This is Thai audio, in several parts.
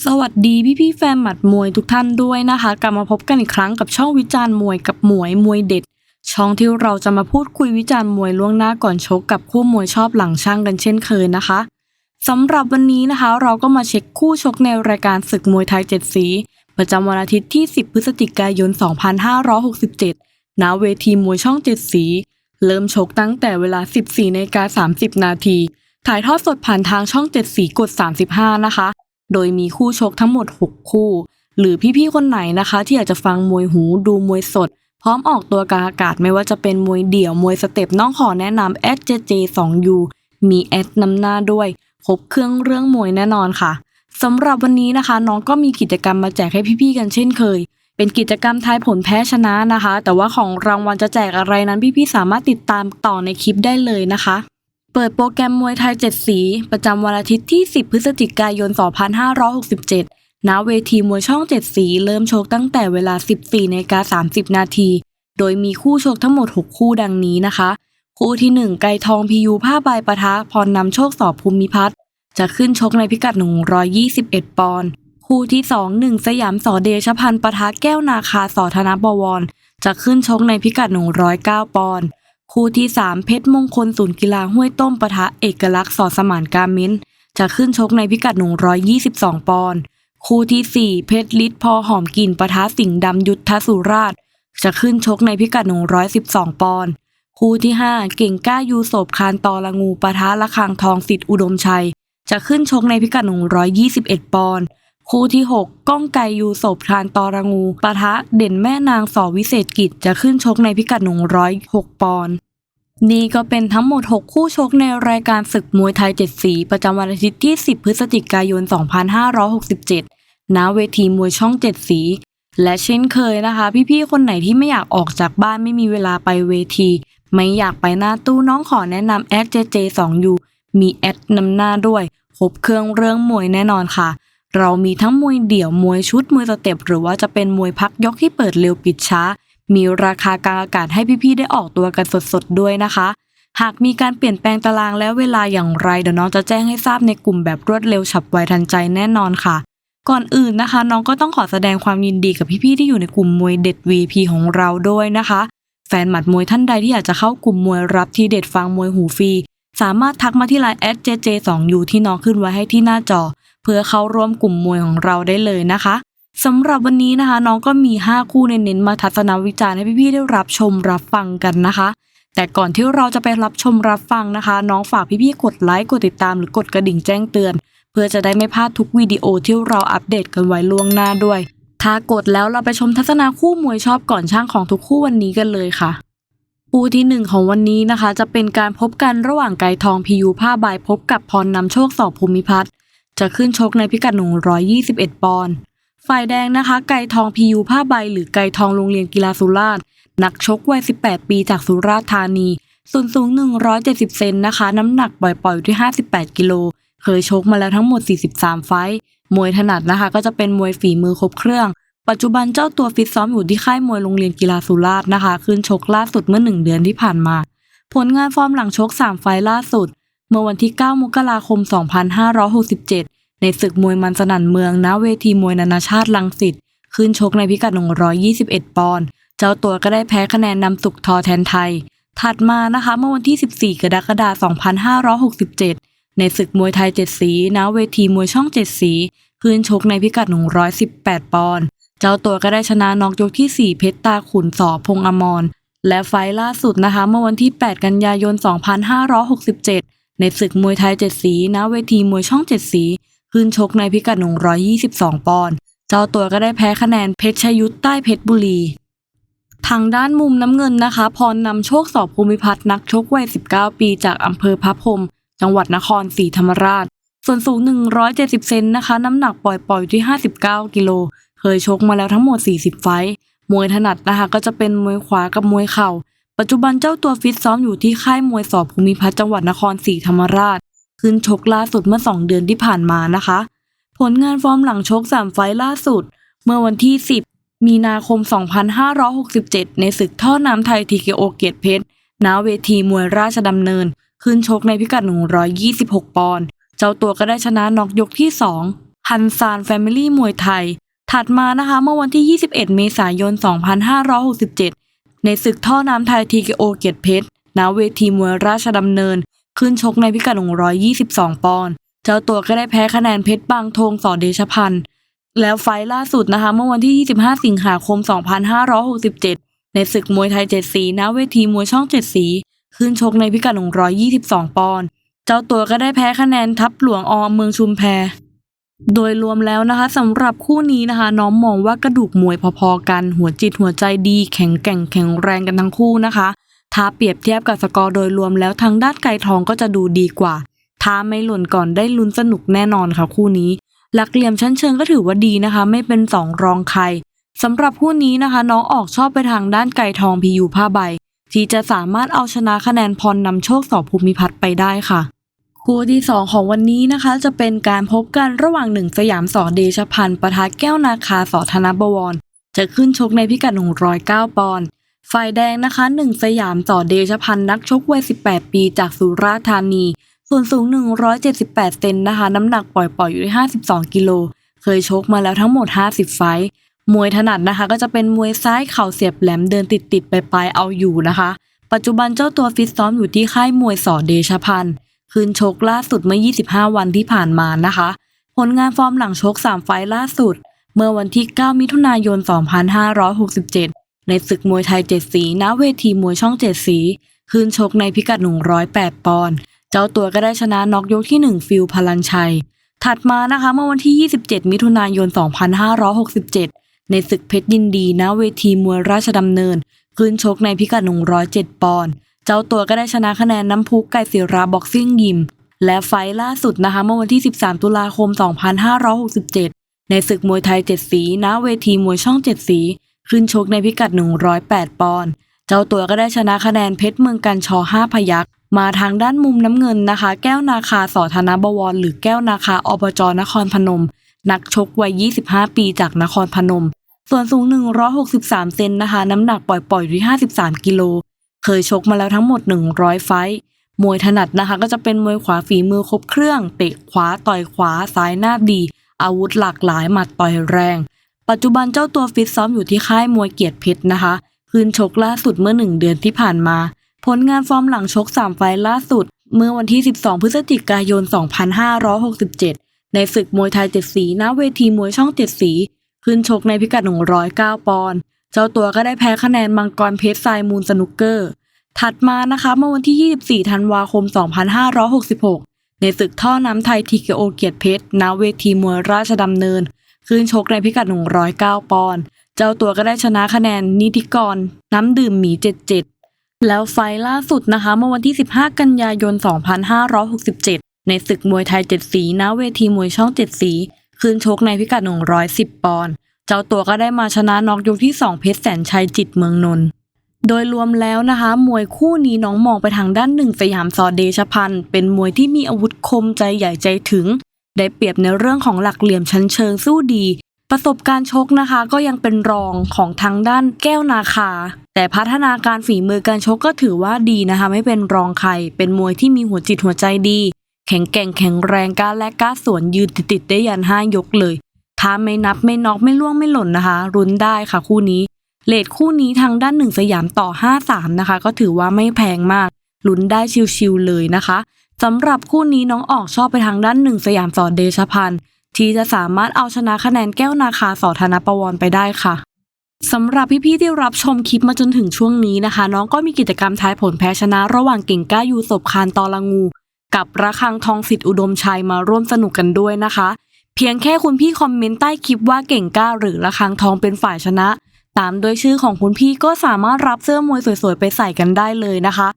สวัสดีพี่พี่แฟนหมัดมวยทุกท่านด้วยนะคะ กลับมาพบกันอีกครั้งกับช่องวิจารณ์มวยกับหมวยมวยเด็ด ช่องที่เราจะมาพูดคุยวิจารณ์มวยล่วงหน้าก่อนชกกับคู่มวยชอบหลังช่างกันเช่นเคยนะคะสำหรับวันนี้นะคะ เราก็มาเช็คคู่ชกในรายการศึกมวยไทยเจ็ดสี ประจำวันอาทิตย์ที่ 10 พฤศจิกายน 2567 ณ เวทีมวยช่องเจ็ดสี เริ่มชกตั้งแต่เวลา 14นาฬิกา30 นาที ถ่ายทอดสดผ่านทางช่องเจ็ดสีกด 35 นะคะ โดยมีคู่ชกทั้งหมด 6 คู่ หรือพี่ๆคนไหนนะคะ ที่อยากจะฟังมวยหูดูมวยสด พร้อมออกตัวกลางอากาศไม่ว่าจะเป็นมวยเดี่ยวมวยสเต็ปน้องขอแนะนำ s j j 2 u มีแอดนำหน้าด้วยครบเครื่องเรื่องมวยแน่นอนค่ะสำหรับวันนี้นะคะ น้องก็มีกิจกรรมมาแจกให้พี่ๆกันเช่นเคย เป็นกิจกรรมทายผลแพ้ชนะนะคะ แต่ว่าของรางวัลจะแจกอะไรนั้นพี่ๆสามารถติดตามต่อในคลิปได้เลยนะคะ เปิดโปรแกรมมวยไทย 7 สี ประจำวันอาทิตย์ที่ 10 พฤศจิกายน 2567 ณ เวทีมวยช่อง 7 สี เริ่มโชกตั้งแต่เวลา 14นกา30 นาที โดยมีคู่ชกทั้งหมด 6 คู่ดังนี้นะคะ คู่ที่ 1 ไกรทองพียูผ้าใบปะทะพรนำโชคสอบภูมิพัฒน์จะขึ้นชกในพิกัด 121 ปอนด์ คู่ที่ 2 1 สยามสอเดชพันธ์ปะทะแก้วนาคาสอธนบวร จะขึ้นชกในพิกัด 109 ปอนด์ คู่ที่ 3 เพชรมงคลศูนย์กีฬาห้วยต้มปะทะเอกลักษณ์สอสมานการมินจะขึ้นชกในพิกัด 122 ปอนด์คู่ที่ 4 เพชรลิศพอหอมกลิ่นปะทะสิงห์ดำยุทธสุราช จะขึ้นชกในพิกัด 112 ปอนด์คู่ที่ 5 เก่งก้ายูโสบคานตอละงูปะทะละคังทองสิทธิ์อุดมชัย จะขึ้นชกในพิกัด 121 ปอนด์คู่ที่ 6 ก้องไกยูโสบคานตอระงูปะทะเด่นแม่นางสอวิเศษกิจจะขึ้นชกในพิกัด 106 ปอนด์ นี่ก็เป็นทั้งหมด 6 คู่ชกในรายการศึกมวยไทย 7 สี ประจำวันอาทิตย์ที่ 10 พฤศจิกายน 2567 ณ เวทีมวยช่อง 7 สี และเช่นเคยนะคะ พี่ๆ คนไหนที่ไม่อยากออกจากบ้านไม่มีเวลาไปเวที ไม่อยากไปหน้าตู้น้องขอแนะนำแอดเจเจ 2U มีแอดนำหน้าด้วยครบเครื่องเรื่องมวยแน่นอนค่ะ เรามีทั้งมวยเดี่ยวมวยชุดมวยสเต็ปหรือว่าจะเป็นมวยพักยกที่เปิดเร็วปิดช้า มีราคากลางอากาศให้พี่ๆได้ออกตัวกันสดๆด้วยนะคะ หากมีการเปลี่ยนแปลงตารางและเวลาอย่างไรเดี๋ยวน้องจะแจ้งให้ทราบในกลุ่มแบบรวดเร็วฉับไวทันใจแน่นอนค่ะ ก่อนอื่นนะคะ น้องก็ต้องขอแสดงความยินดีกับพี่ๆที่อยู่ในกลุ่มมวยเด็ด VP ของเราด้วยนะคะแฟนหมัดมวยท่านใดที่อยากจะเข้ากลุ่มมวยรับทีเด็ดฟังมวยหูฟรีสามารถทักมาที่ไลน์ @jj2u ที่น้องขึ้นไว้ให้ที่หน้าจอ เพื่อเข้าร่วมกลุ่มมวยของเราได้เลยนะคะ สำหรับวันนี้นะคะ น้องก็มี 5 คู่เน้นๆมาทัศนวิจารณ์ให้พี่ๆได้รับชมรับฟังกันนะคะ แต่ก่อนที่เราจะไปรับชมรับฟังนะคะ น้องฝากพี่ๆกดไลค์กดติดตามหรือกดกระดิ่งแจ้งเตือน เพื่อจะได้ไม่พลาดทุกวิดีโอที่เราอัปเดตกันไว้ล่วงหน้าด้วย ถ้ากดแล้วเราไปชมทัศนาคู่มวยชอบก่อนช่างของทุกคู่วันนี้กันเลยค่ะคู่ที่หนึ่งของวันนี้นะคะ จะเป็นการพบกันระหว่างไก่ทองพียูผ้าใบพบกับพรนำโชคสอบภูมิพัฒน์จะขึ้นชกในพิกัด 121 ปอนด์ ฝ่ายแดงนะคะ ไก่ทองพียูผ้าใบ หรือไก่ทองโรงเรียนกีฬาสุราษฎร์นักชกวัย 18 ปีจากสุราษฎร์ธานี ส่วนสูง 170 เซนนะคะ น้ำหนักปล่อยๆอยู่ที่ 58 กิโล เคยชกมาแล้วทั้งหมด 43 ไฟท์มวยถนัดนะคะ ก็จะเป็นมวยฝีมือครบเครื่อง ปัจจุบันเจ้าตัวฟิตซ้อมอยู่ที่ค่ายมวยโรงเรียนกีฬาสุราษฎร์นะคะ ขึ้นชกล่าสุดเมื่อ 1 เดือนที่ผ่านมา ผลงานฟอร์มหลังชก 3 ไฟล์ล่าสุด เมื่อวันที่ 9 มกราคม 2567 ในศึกมวยมันสนั่นเมืองณเวทีมวยนานาชาติลังสิตขึ้นชกในพิกัด 121 ปอนด์ เจ้าตัวก็ได้แพ้คะแนนนำสุกทอแทนไทย ถัดมานะคะเมื่อวันที่ 14 กรกฎาคม 2567 ในศึกมวยไทย7สีณเวทีมวยช่อง7สีขึ้นชกในพิกัด 118 ปอนด์ เจ้าตัวก็ได้ชนะน็อกยกที่ 4 เพชรตาขุนสอพงอมร และไฟล์ล่าสุดนะคะเมื่อวันที่ 8 กันยายน 2567 ในศึกมวยไทย7สีณเวทีมวยช่อง7สี ขึ้นชกในพิกัด 122 ปอนด์ เจ้าตัวก็ได้แพ้คะแนนเพชรชยุทธใต้เพชรบุรี ทางด้านมุมน้ำเงินนะคะ พรนำโชคสอบภูมิพัฒน์นักชกวัย 19 ปีจากอำเภอพระพรมจังหวัดนครศรีธรรมราช ส่วนสูง 170 เซนนะคะ น้ำหนักปล่อยๆอยที่ 59 กิโล เคยชกมาแล้วทั้งหมด 40 ไฟมวยถนัดนะคะก็จะเป็นมวยขวากับมวยเข่า ปัจจุบันเจ้าตัวฟิตซ้อมอยู่ที่ค่ายมวยสอบภูมิพัฒน์จังหวัดนครศรีธรรมราช ขึ้นชกล่าสุดเมื่อ 2 เดือนที่ผ่านมานะคะ ผลงานฟอร์มหลังชก 3 ไฟล์ล่าสุด เมื่อวันที่ 10 มีนาคม 2567 ในศึกท่อน้ำไทยทีเคโอเกียรติเพชรณเวทีมวยราชดำเนิน ขึ้นชกในพิกัด 126 ปอนด์เจ้าตัวก็ได้ชนะน็อกยกที่ฮันซานแฟมิลี่มวยไทย ถัดมานะคะเมื่อวันที่ 21 เมษายน 2567 ในศึกท่อน้ำไทยทีเกโอเกียรติเพชรณเวทีมวยราชดำเนิน ขึ้นชกในพิกัด 122 ปอนด์เจ้าตัวก็ได้แพ้คะแนนเพชรบางธงสอเดชพันธ์แล้วไฟล์ล่าสุดนะคะ เมื่อวันที่ 25 สิงหาคม 2567 ในศึกมวยไทยเจ็ดสีณเวทีมวยช่องเจ็ดสี ขึ้นชกในพิกัด 122 ปอนด์เจ้าตัวก็ได้แพ้คะแนนทัพหลวงออมเมืองชุมแพโดยรวมแล้วนะคะสำหรับคู่นี้นะคะ น้องมองว่ากระดูกมวยพอๆกัน หัวจิตหัวใจดี แข็งแกร่งแข็งแรงกันทั้งคู่นะคะ ถ้าเปรียบเทียบกับสกอร์โดยรวมแล้วทางด้านไก่ทองก็จะดูดีกว่า ถ้าไม่หล่นก่อนได้ลุ้นสนุกแน่นอนค่ะคู่นี้ หลักเหลี่ยมชั้นเชิงก็ถือว่าดีนะคะ ไม่เป็นสองรองใครสำหรับคู่นี้นะคะ น้องออกชอบไปทางด้านไก่ทองพียูผ้าใบ ที่จะสามารถเอาชนะคะแนนพรนำโชคสอบภูมิพัฒน์ไปได้ค่ะคู่ที่ 2 ของวันนี้นะคะ จะเป็นการพบกันระหว่างหนึ่งสยามสอเดชพันธ์ปะทะแก้วนาคาสอธนบวร จะขึ้นชกในพิกัด 109 ปอนด์ ฝ่ายแดงนะคะหนึ่งสยามสอเดชพันธ์นักชกวัย 18 ปีจากสุราษฎร์ธานี ส่วนสูง 178 เซนนะคะ น้ำหนักปล่อยๆ อยู่ที่ 52 กิโล เคยชกมาแล้วทั้งหมด 50 ไฟมวยถนัดนะคะก็จะเป็นมวยซ้ายเข่าเสียบแหลมเดินติดๆไปปลายๆเอาอยู่นะคะ ปัจจุบันเจ้าตัวฟิตซ้อมอยู่ที่ค่ายมวยสอเดชพันธ์คืนชกล่าสุดเมื่อ 25 วันที่ผ่านมานะคะ ผลงานฟอร์มหลังชก 3 ไฟล์ล่าสุด เมื่อวันที่ 9 มิถุนายน 2567 ในศึกมวยไทย7สีณเวทีมวยช่อง7สี คืนชกในพิกัด 108 ปอนด์ เจ้าตัวก็ได้ชนะน็อกยกที่ 1 ฟิลพลันชัย ถัดมานะคะเมื่อวันที่ 27 มิถุนายน 2567 ในศึกเพชรยินดีณเวทีมวยราชดำเนิน คืนชกในพิกัด 107 ปอนด์ เจ้าตัวก็ได้ชนะคะแนนน้ำพุไก่ศิราบ็อกซิ่งยิม และไฟล์ล่าสุดนะคะเมื่อวันที่ 13 ตุลาคม 2567 ในศึกมวยไทย7สีณเวทีมวยช่อง7สี ขึ้นชกในพิกัด 108 ปอนด์ เจ้าตัวก็ได้ชนะคะแนนเพชรเมืองกันชอ 5 พยักมาทางด้านมุมน้ำเงินนะคะ แก้วนาคาสอธนบวร หรือแก้วนาคาอบจนครพนม นักชกวัย 25 ปีจากนครพนม ส่วนสูง 163 เซนนะคะ น้ำหนักปล่อยๆอยู่ที่53 กิโล เคยชกมาแล้วทั้งหมด 100 ไฟท์มวยถนัดนะคะก็จะเป็นมวยขวาฝีมือครบเครื่อง เตะขวาต่อยขวาซ้ายหน้าดี อาวุธหลากหลายหมัดต่อยแรง ปัจจุบันเจ้าตัวฟิตซ้อมอยู่ที่ค่ายมวยเกียรติเพชรนะคะ คืนชกล่าสุดเมื่อ1เดือนที่ผ่านมา ผลงานฟอร์มหลังชก3ไฟล์ล่าสุด เมื่อวันที่ 12 พฤศจิกายน 2567 ในศึกมวยไทยเจ็ดสีณเวทีมวยช่องเจ็ดสีขึ้นชกในพิกัด 109 ปอนด์ เจ้าตัวก็ได้แพ้คะแนนมังกรเพชรทรายมูลสนุกเกอร์ ถัดมานะคะเมื่อวันที่ 24 ธันวาคม 2566 ในศึกท่อน้ำไทยทีเกโอเกียรติเพชรณเวทีมวยราชดำเนิน ขึ้นชกในพิกัด 109 ปอนด์เจ้าตัวก็ได้ชนะคะแนนนิติกร น้ำดื่มหมี 77 แล้วไฟล์ล่าสุดนะคะเมื่อวันที่ 15 กันยายน 2567 ในศึกมวยไทย 7 สีณเวทีมวยช่อง 7 สีคืนชกในพิกัด 110 ปอนด์เจ้าตัวก็ได้มาชนะน็อกยกที่ 2 เพชรแสนชัยจิตเมืองนนท์โดยรวมแล้วนะคะ มวยคู่นี้น้องมองไปทางด้านหนึ่งสยามสอเดชพันธ์เป็นมวยที่มีอาวุธคมใจใหญ่ใจถึง ได้เปรียบในเรื่องของหลักเหลี่ยมชั้นเชิงสู้ดี ประสบการณ์ชกนะคะ ก็ยังเป็นรองของทางด้านแก้วนาคา แต่พัฒนาการฝีมือการชกก็ถือว่าดีนะคะ ไม่เป็นรองใคร เป็นมวยที่มีหัวจิตหัวใจดี แข็งแกร่งแข็งแรงกล้าและกล้าสวนยืนติดๆได้ยันห้ายกเลย ถ้าไม่นับไม่น็อกไม่ล่วงไม่หล่นนะคะรุนได้ค่ะคู่นี้เลทคู่นี้ทางด้านหนึ่งสยามต่อ 5-3 นะคะ ก็ถือว่าไม่แพงมากลุ้นได้ชิวๆเลยนะคะ สำหรับคู่นี้น้องออกชอบไปทางด้านหนึ่งสยามสอเดชพันธ์ที่จะสามารถเอาชนะคะแนนแก้วนาคาสอธนประวรไปได้ค่ะสำหรับพี่ๆที่รับชมคลิปมาจนถึงช่วงนี้นะคะ น้องก็มีกิจกรรมทายผลแพ้ชนะ ระหว่างเก่งก้ายูศพคานตอละงู กับระคังทองสิทธิ์อุดมชัยมาร่วมสนุกกันด้วยนะคะ เพียงแค่คุณพี่คอมเมนต์ใต้คลิปว่าเก่งกล้าหรือระคังทองเป็นฝ่ายชนะ ตามด้วยชื่อของคุณพี่ก็สามารถรับเสื้อมวยสวยๆไปใส่กันได้เลยนะคะ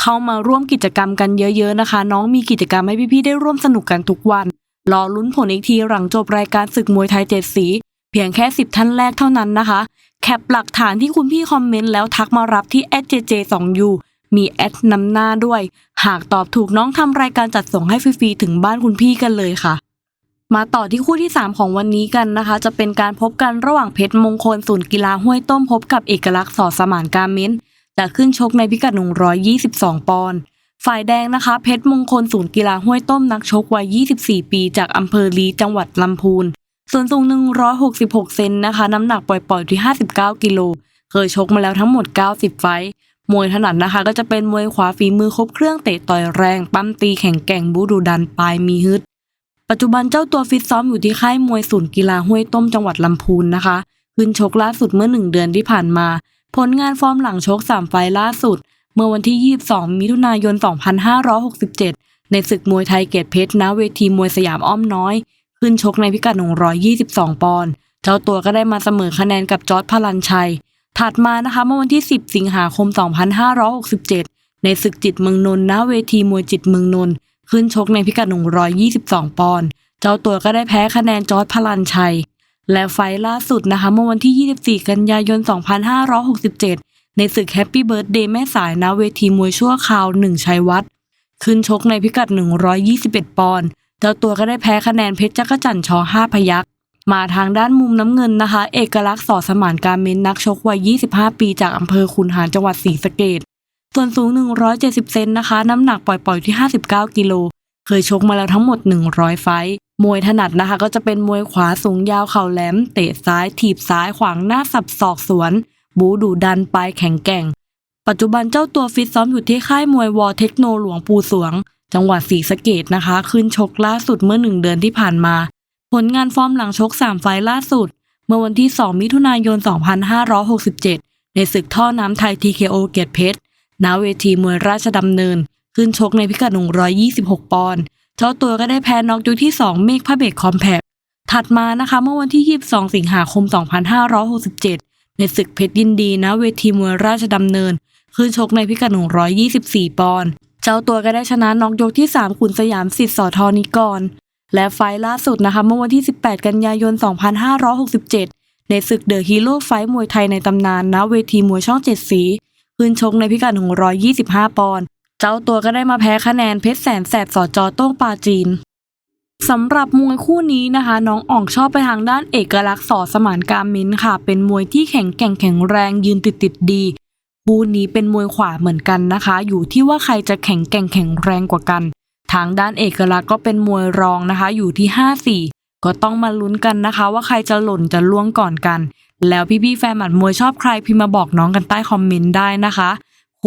เข้ามาร่วมกิจกรรมกันเยอะๆนะคะ น้องมีกิจกรรมให้พี่ๆได้ร่วมสนุกกันทุกวันรอลุ้นผลอีกทีหลังจบรายการศึกมวยไทยเจ็ดสี เพียงแค่ 10 ท่านแรกเท่านั้นนะคะ แคปหลักฐานที่คุณพี่คอมเมนต์แล้วทักมารับที่ @jj2u มีแอดนำหน้าด้วย หากตอบถูกน้องทำรายการจัดส่งให้ฟรีๆถึงบ้านคุณพี่กันเลยค่ะ มาต่อที่คู่ที่ 3 ของวันนี้กันนะคะ จะเป็นการพบกันระหว่างเพชรมงคลศูนย์กีฬาห้วยต้มพบกับเอกลักษณ์สอสมานการเม้น จะขึ้นชกในพิกัด 122 ปอนด์ฝ่ายแดงนะคะ เพชรมงคลศูนย์กีฬาห้วยต้มนักชกวัย 24 ปีจากอำเภอลีจังหวัดลำพูน ส่วนสูง 166 เซนนะคะ น้ำหนักปล่อยๆที่ 59 กิโล เคยชกมาแล้วทั้งหมด 90 ไฟท์มวยถนัดนะคะ ก็จะเป็นมวยขวาฝีมือครบเครื่องเตะต่อยแรง ปั้มตีแข็งแกร่งบูดูดันปลายมีฮึด ปัจจุบันเจ้าตัวฟิตซ้อมอยู่ที่ค่ายมวยศูนย์กีฬาห้วยต้มจังหวัดลำพูนนะคะ ขึ้นชกล่าสุดเมื่อหนึ่งเดือนที่ผ่านมา ผลงานฟอร์มหลังชก3ไฟล์ล่าสุด เมื่อวันที่ 22 มิถุนายน 2567 ในศึกมวยไทยเกตเพชรณเวทีมวยสยามอ้อมน้อย ขึ้นชกในพิกัด 122 ปอนด์เจ้าตัวก็ได้มาเสมอคะแนนกับจอร์ดพลันชัย ถัดมานะคะเมื่อวันที่ 10 สิงหาคม 2567 ในศึกจิตเมืองนนท์ณเวทีมวยจิตเมืองนนท์ขึ้นชกในพิกัด 122 ปอนด์เจ้าตัวก็ได้แพ้คะแนนจอร์ดพลันชัย และไฟล่าสุดนะคะเมื่อวันที่ 24 กันยายน 2567 ในศึกแฮปปี้เบิร์ดเดย์แม่สายณเวทีมวยชั่วคราวหนึ่งชัยวัฒน์ขึ้นชกในพิกัด 121 ปอนด์เจ้าตัวก็ได้แพ้คะแนนเพชรจักรจันทร์ชอห้าพยักมาทางด้านมุมน้ำเงินนะคะ เอกลักษณ์สอสมานการเมนนักชกวัย 25 ปีจากอำเภอคุนหารจังหวัดศรีสะเกษส่วนสูง 170 เซนนะคะ น้ำหนักปล่อยๆที่ 59 กิโล เคยชกมาแล้วทั้งหมด 100 ไฟท์ มวยถนัดนะคะ ก็จะเป็นมวยขวาสูงยาวเข่าแหลม เตะซ้ายถีบซ้ายขวางหน้าสับศอกสวน บูดุดันปลายแข็งแกร่ง ปัจจุบันเจ้าตัวฟิตซ้อมอยู่ที่ค่ายมวยวอเทคโนหลวงปูสวง จังหวัดศรีสะเกดนะคะ ขึ้นชกล่าสุดเมื่อหนึ่งเดือนที่ผ่านมา ผลงานฟอร์มหลังชก3ไฟล์ล่าสุด เมื่อวันที่ 2 มิถุนายน 2567 ในศึกท่อน้ำไทย TKO เกียรติเพชรณเวทีมวยราชดำเนิน ขึ้นชกในพิกัด 126 ปอนด์ เจ้าตัวก็ได้แพ้น็อกยกที่ 2 เมฆพระเบกคอมแพคถัดมานะคะเมื่อวันที่ 22 สิงหาคม 2567 ในศึกเพชรยินดีณเวทีมวยราชดำเนินขึ้นชกในพิกัด 124 ปอนด์ เจ้าตัวก็ได้ชนะน็อกยกที่ 3 ขุนสยามสิทธิ์สอทอนิกร และไฟล์ล่าสุดนะคะเมื่อวันที่ 18 กันยายน 2567 ในศึกเดอะฮีโร่ไฟท์มวยไทยในตำนานณเวทีมวยช่องเจ็ดสีขึ้นชกในพิกัด 125 ปอนด์ เจ้าตัวก็ได้มาแพ้คะแนนเพชรแสนแสบสอจอโต้งปาจีนสำหรับมวยคู่นี้นะคะ น้องอ่องชอบไปทางด้านเอกลักษณ์สอสมานการมินค่ะ เป็นมวยที่แข็งแกร่งแข็งแรงยืนติดติดดีคู่นี้เป็นมวยขวาเหมือนกันนะคะ อยู่ที่ว่าใครจะแข็งแกร่งแข็งแรงกว่ากัน ทางด้านเอกลักษณ์ก็เป็นมวยรองนะคะ อยู่ที่5-4ก็ต้องมาลุ้นกันนะคะ ว่าใครจะหล่นจะล่วงก่อนกัน แล้วพี่ๆแฟนหมัดมวยชอบใครพิมพ์มาบอกน้องกันใต้คอมเมนต์ได้นะคะ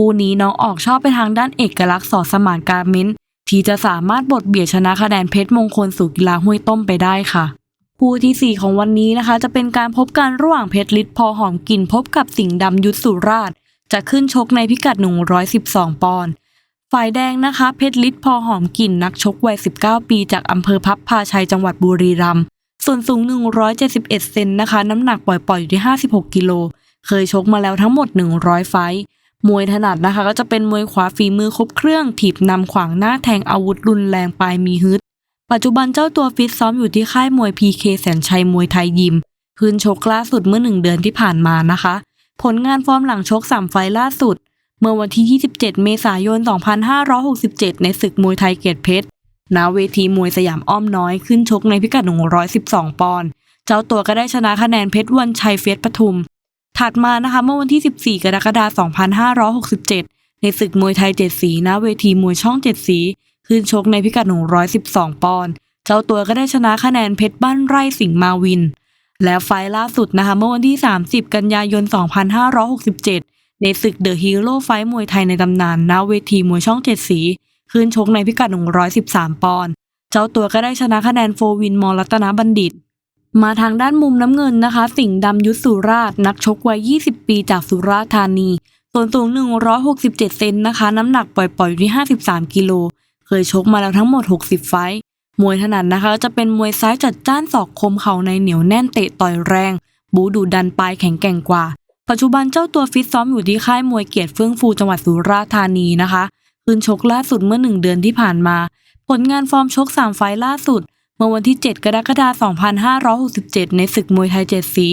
คู่นี้น้องออกชอบไปทางด้านเอกลักษณ์สอสมานการมินที่จะสามารถบดเบียดชนะคะแนนเพชรมงคลสู่กีฬาห้วยต้มไปได้ค่ะ คู่ที่ 4 ของวันนี้นะคะ จะเป็นการพบกันระหว่างเพชรฤทธิ์พอหอมกลิ่นพบกับสิงห์ดำยุทธสุราช จะขึ้นชกในพิกัด 112 ปอนด์ฝ่ายแดงนะคะ เพชรฤทธิ์พอหอมกลิ่นนักชกวัย 19 ปี จากอำเภอพับพาชัยจังหวัดบุรีรัมย์ส่วนสูง 171 เซนนะคะ น้ำหนักปล่อยๆอยู่ที่ 56 กิโล เคยชกมาแล้วทั้งหมด 100 ไฟท์ มวยถนัดนะคะ ก็จะเป็นมวยขวาฝีมือครบเครื่อง ถีบนำขวางหน้าแทงอาวุธรุนแรงปลายมีฮึด ปัจจุบันเจ้าตัวฟิตซ้อมอยู่ที่ค่ายมวย PK แสนชัยมวยไทยยิมคืนชกล่าสุดเมื่อหนึ่งเดือนที่ผ่านมานะคะ ผลงานฟอร์มหลังชก3ไฟล่าสุด เมื่อวันที่ 27 เมษายน 2567 ในศึกมวยไทยเกียรติเพชรณเวทีมวยสยามอ้อมน้อยขึ้นชกในพิกัด 112 ปอนด์ เจ้าตัวก็ได้ชนะคะแนนเพชรวันชัยเฟสปทุม ถัดมานะคะเมื่อวันที่ 14 กรกฎาคม 2567 ในศึกมวยไทยเจ็ดสีณเวทีมวยช่องเจ็ดสีขึ้นชกในพิกัด 112 ปอนด์เจ้าตัวก็ได้ชนะคะแนนเพชรบ้านไร่สิงห์มาวิน และไฟล์ล่าสุดนะคะเมื่อวันที่ 30 กันยายน 2567 ในศึกเดอะฮีโร่ไฟท์มวยไทยในตำนานณเวทีมวยช่องเจ็ดสีขึ้นชกในพิกัด 113 ปอนด์เจ้าตัวก็ได้ชนะคะแนนโฟวินมอรัตนบัณฑิต มาทางด้านมุมน้ำเงินนะคะ สิงห์ดำยุทธสุราช นักชกวัย 20 ปีจากสุราษฎร์ธานี ส่วนสูง 167 เซนนะคะ น้ำหนักปล่อยๆอยู่ที่ 53 กิโล เคยชกมาแล้วทั้งหมด 60 ไฟท์มวยถนัดนะคะ จะเป็นมวยซ้ายจัดจ้านศอกคมเข่าในเหนียวแน่นเตะต่อยแรง บูดุดันปลายแข็งแกร่งกว่า ปัจจุบันเจ้าตัวฟิตซ้อมอยู่ที่ค่ายมวยเกียรติเฟื่องฟูจังหวัดสุราษฎร์ธานีนะคะ คืนชกล่าสุดเมื่อหนึ่งเดือนที่ผ่านมา ผลงานฟอร์มชก3ไฟล์ล่าสุด เมื่อวันที่ 7 กรกฎาคม 2567 ในศึกมวยไทยเจ็ดสี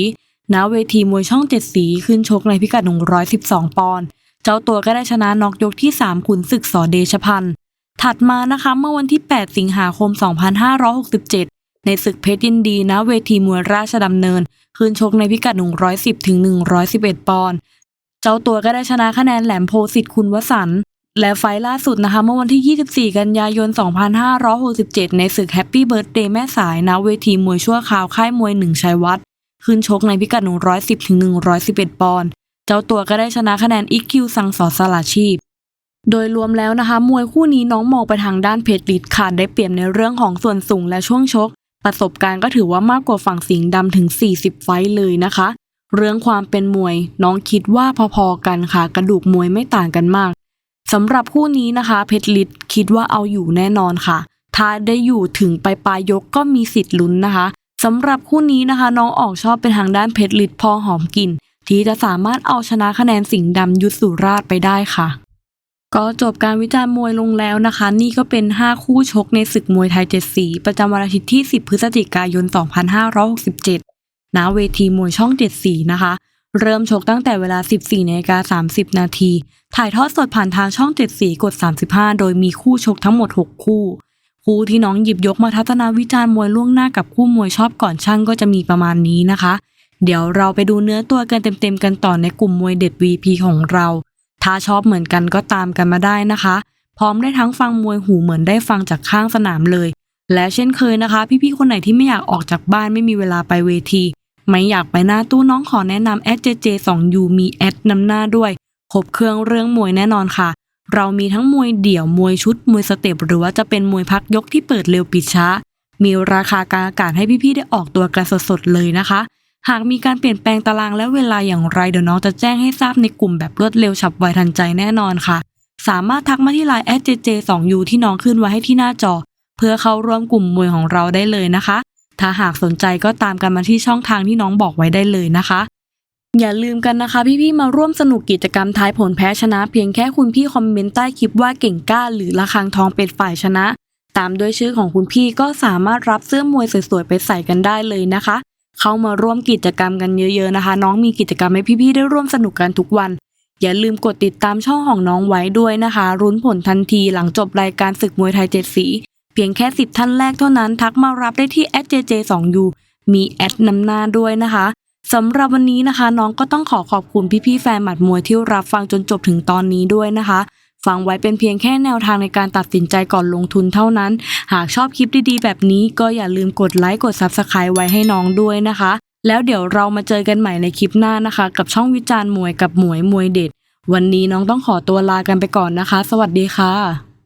ณเวทีมวยช่องเจ็ดสีขึ้นชกในพิกัด 112 ปอนด์เจ้าตัวก็ได้ชนะน็อกยกที่ 3 ขุนศึกสอเดชพันธ์ถัดมานะคะเมื่อวันที่ 8 สิงหาคม 2567 ในศึกเพชรยินดีณเวทีมวยราชดำเนินขึ้นชกในพิกัด 110 ถึง 111 ปอนด์เจ้าตัวก็ได้ชนะคะแนนแหลมโพสิทธิ์คุณวสันต์ และไฟล์ล่าสุดนะคะเมื่อวันที่ 24 กันยายน 2567 ในศึก Happy Birthday แม่สายณเวทีมวยชั่วคราวค่ายมวยหนึ่งชัยวัฒน์ขึ้นชกในพิกัด 110ถึง111 ปอนด์เจ้าตัวก็ได้ชนะคะแนนอีคิวสังสอสละชีพ โดยรวมแล้วนะคะ มวยคู่นี้น้องมองไปทางด้านเพชรลิดขาดได้เปรียบในเรื่องของส่วนสูงและช่วงชก ประสบการณ์ก็ถือว่ามากกว่าฝั่งสิงห์ดำถึง 40 ไฟต์เลยนะคะ เรื่องความเป็นมวย น้องคิดว่าพอๆกันค่ะ กระดูกมวยไม่ต่างกันมาก สำหรับคู่นี้นะคะ เพชรลิดคิดว่าเอาอยู่แน่นอนค่ะ ถ้าได้อยู่ถึงไปปลายยกก็มีสิทธิ์ลุ้นนะคะสำหรับคู่นี้นะคะ น้องออกชอบเป็นทางด้านเพชรลิดพอหอมกลิ่นที่จะสามารถเอาชนะคะแนนสิงห์ดำยุทธสุราชไปได้ค่ะ ก็จบการวิจารณ์มวยลงแล้วนะคะ นี่ก็เป็น 5 คู่ชกในศึกมวยไทยเจ็ดสี ประจำวันอาทิตย์ที่ 10 พฤศจิกายน 2567ณเวทีมวยช่องเจ็ดสีนะคะ เริ่มชกตั้งแต่เวลา 14นาฬิกา30 นาที ถ่ายทอดสดผ่านทางช่องเจ็ดสีกด 35 โดยมีคู่ชกทั้งหมด 6 คู่ คู่ที่น้องหยิบยกมาทัศนาวิจารณ์มวยล่วงหน้ากับคู่มวยชอบก่อนช่างก็จะมีประมาณนี้นะคะ เดี๋ยวเราไปดูเนื้อตัวกันเต็มๆกันต่อในกลุ่มมวยเด็ด VP ของเรา ถ้าชอบเหมือนกันก็ตามกันมาได้นะคะ พร้อมได้ทั้งฟังมวยหูเหมือนได้ฟังจากข้างสนามเลย และเช่นเคยนะคะ พี่ๆคนไหนที่ไม่อยากออกจากบ้านไม่มีเวลาไปเวที ไม่อยากไปหน้าตู้น้องขอแนะนำแอด JJ2U มีแอดนำหน้าด้วยครบเครื่องเรื่องมวยแน่นอนค่ะ เรามีทั้งมวยเดี่ยวมวยชุดมวยสเต็ปหรือว่าจะเป็นมวยพักยกที่เปิดเร็วปิดช้า มีราคากางอากาศให้พี่ๆได้ออกตัวกันสดๆเลยนะคะ หากมีการเปลี่ยนแปลงตารางและเวลาอย่างไรเดี๋ยวน้องจะแจ้งให้ทราบในกลุ่มแบบรวดเร็วฉับไวทันใจแน่นอนค่ะ สามารถทักมาที่ไลน์ @jj2u ที่น้องขึ้นไว้ให้ที่หน้าจอ เพื่อเข้าร่วมกลุ่มมวยของเราได้เลยนะคะ ถ้าหากสนใจก็ตามกันมาที่ช่องทางที่น้องบอกไว้ได้เลยนะคะ อย่าลืมกันนะคะ พี่ๆมาร่วมสนุกกิจกรรมทายผลแพ้ชนะ เพียงแค่คุณพี่คอมเมนต์ใต้คลิปว่าเก่งกล้า หรือระฆังทองเป็นฝ่ายชนะ ตามด้วยชื่อของคุณพี่ก็สามารถรับเสื้อมวยสวยๆไปใส่กันได้เลยนะคะ เข้ามาร่วมกิจกรรมกันเยอะๆนะคะ น้องมีกิจกรรมให้พี่ๆได้ร่วมสนุกกันทุกวันอย่าลืมกดติดตามช่องของน้องไว้ด้วยนะคะ รุ้นผลทันทีหลังจบรายการศึกมวยไทยเจ็ดสี เพียงแค่ 10 ท่านแรกเท่านั้นทักมารับได้ที่ @jj2u มีแอดนำหน้าด้วยนะคะสำหรับวันนี้นะคะ น้องก็ต้องขอขอบคุณพี่ๆแฟนหมัดมวยที่รับฟังจนจบถึงตอนนี้ด้วยนะคะ ฟังไว้เป็นเพียงแค่แนวทางในการตัดสินใจก่อนลงทุนเท่านั้น หากชอบคลิปดีๆ แบบนี้ก็อย่าลืมกดไลค์กด Subscribe ไว้ให้น้องด้วยนะคะ แล้วเดี๋ยวเรามาเจอกันใหม่ในคลิปหน้านะคะ กับช่องวิจารณ์มวยกับหมวยมวยเด็ด วันนี้น้องต้องขอตัวลากันไปก่อนนะคะ สวัสดีค่ะ